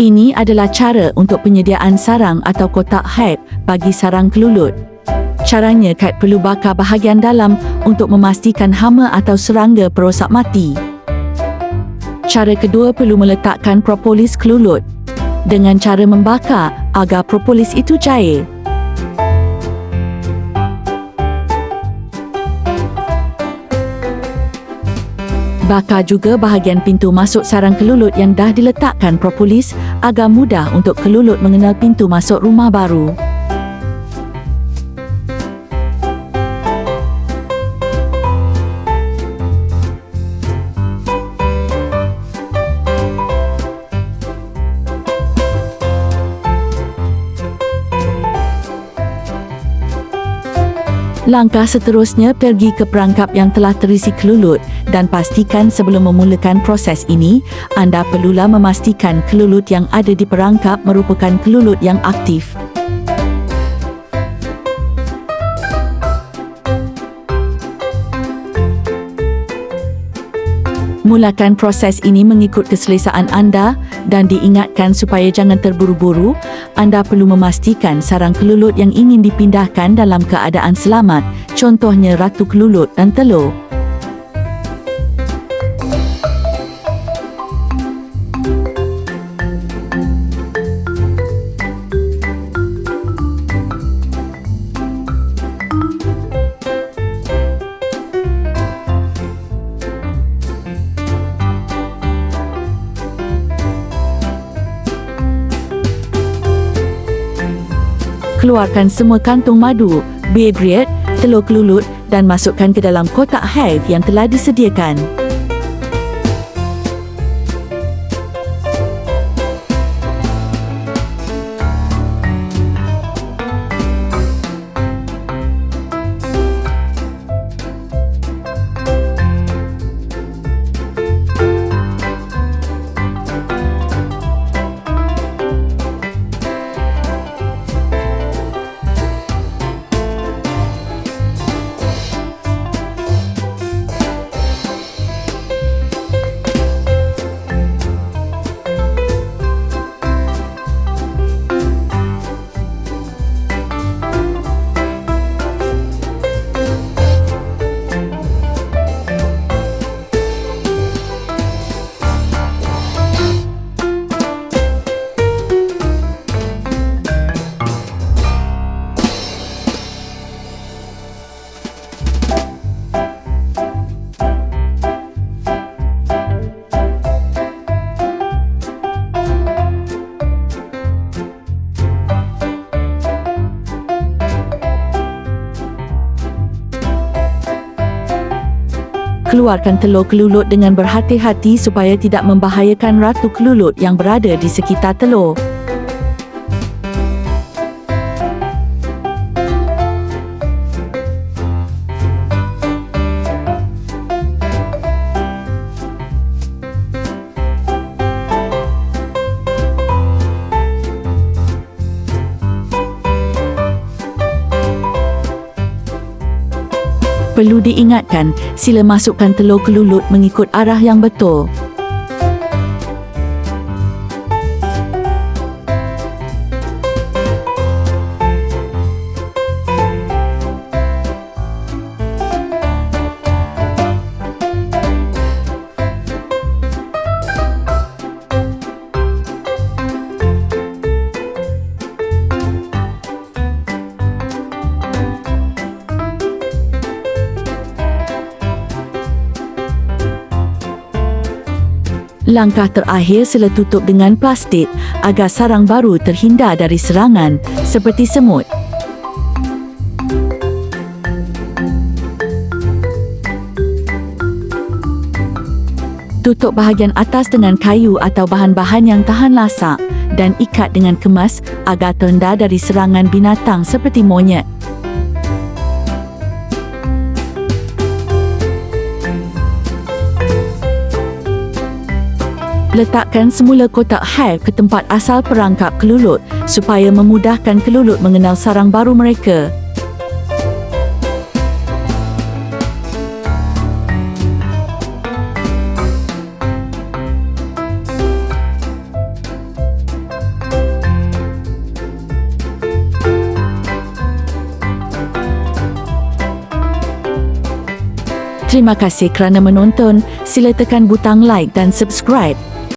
Ini adalah cara untuk penyediaan sarang atau kotak haid bagi sarang kelulut. Caranya Kat perlu bakar bahagian dalam untuk memastikan hama atau serangga perosak mati. Cara kedua perlu meletakkan propolis kelulut dengan cara membakar agar propolis itu cair. Bakar juga bahagian pintu masuk sarang kelulut yang dah diletakkan propolis agar mudah untuk kelulut mengenal pintu masuk rumah baru. Langkah seterusnya pergi ke perangkap yang telah terisi kelulut dan pastikan sebelum memulakan proses ini, anda perlulah memastikan kelulut yang ada di perangkap merupakan kelulut yang aktif. Mulakan proses ini mengikut keselesaan anda dan diingatkan supaya jangan terburu-buru. Anda perlu memastikan sarang kelulut yang ingin dipindahkan dalam keadaan selamat, contohnya ratu kelulut dan telur. Keluarkan semua kantung madu, bebriet, telur kelulut dan masukkan ke dalam kotak hive yang telah disediakan. Keluarkan telur kelulut dengan berhati-hati supaya tidak membahayakan ratu kelulut yang berada di sekitar telur. Perlu diingatkan, sila masukkan telur kelulut mengikut arah yang betul. Langkah terakhir sila tutup dengan plastik agar sarang baru terhindar dari serangan seperti semut. Tutup bahagian atas dengan kayu atau bahan-bahan yang tahan lasak dan ikat dengan kemas agar terhindar dari serangan binatang seperti monyet. letakkan semula kotak hive ke tempat asal perangkap kelulut supaya memudahkan kelulut mengenal sarang baru mereka. Terima kasih kerana menonton. Sila tekan butang like dan subscribe.